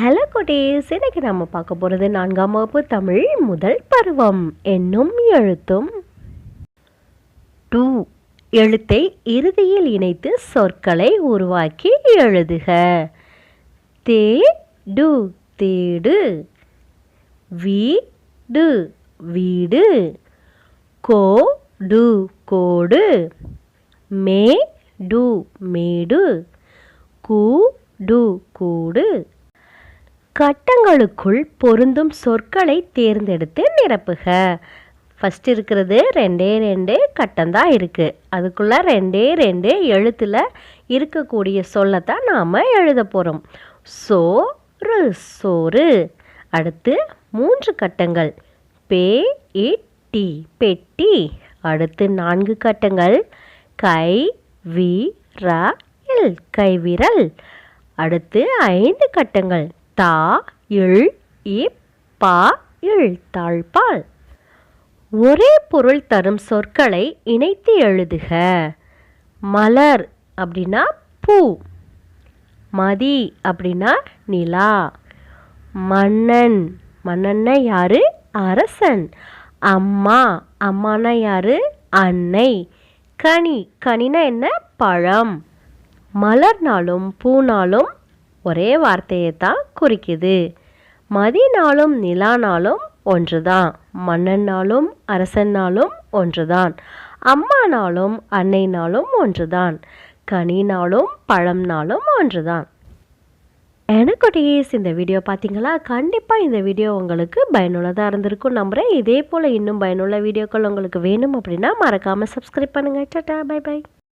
Hello குட்டீஸ் இன்னைக்கு நம்ம பார்க்க போகிறது நான்காம் வகுப்பு தமிழ் முதல் பருவம். என்னும் எழுத்தும். டூ. எழுத்தை இறுதியில் இணைத்து சொற்களை உருவாக்கி எழுதுக. தே டு தேடு. வீடு. வீடு கோடு. கோடு மேடு. கூ கூடு கூடு. கட்டங்களுக்குள் பொருந்தும் சொற்களை தேர்ந்தெடுத்து நிரப்புக. ஃபஸ்ட் இருக்கிறது ரெண்டே ரெண்டு கட்டம் தான் இருக்குது அதுக்குள்ளே ரெண்டே ரெண்டு எழுத்தில் இருக்கக்கூடிய சொல்லத்தான் நாம் எழுத போகிறோம் சோறு சோறு. அடுத்து மூன்று கட்டங்கள். பே இட்டி பெட்டி. அடுத்து நான்கு கட்டங்கள். கை வி ர இல் கைவிரல் அடுத்து ஐந்து கட்டங்கள். தா இல் இப் பா இல் தாழ்பால் ஒரே பொருள் தரும் சொற்களை இணைத்து எழுதுக. மலர் அப்படின்னா பூ. மதி அப்படின்னா நிலா. மன்னன் மன்னன்னா யாரு? அரசன். அம்மா அம்மானா யாரு? அன்னை. கனி கனினா என்ன? பழம். மலர்னாலும் பூனாலும் ஒரே வார்த்தையை தான் குறிக்குது. மதினாலும் நிலானாலும் ஒன்றுதான். மன்னன்னாலும் அரசனாலும் ஒன்றுதான். அம்மானாலும் அன்னைனாலும் ஒன்றுதான். கனினாலும் பழம்னாலும் ஒன்றுதான். எனக்குட்டீஸ் இந்த வீடியோ பார்த்தீங்களா கண்டிப்பாக இந்த வீடியோ உங்களுக்கு பயனுள்ளதாக இருந்திருக்கும் நம்புகிறேன் இதே போல் இன்னும் பயனுள்ள வீடியோக்கள் உங்களுக்கு வேணும் அப்படின்னா மறக்காமல் சப்ஸ்கிரைப் பண்ணுங்கள் டாட்டா பை பை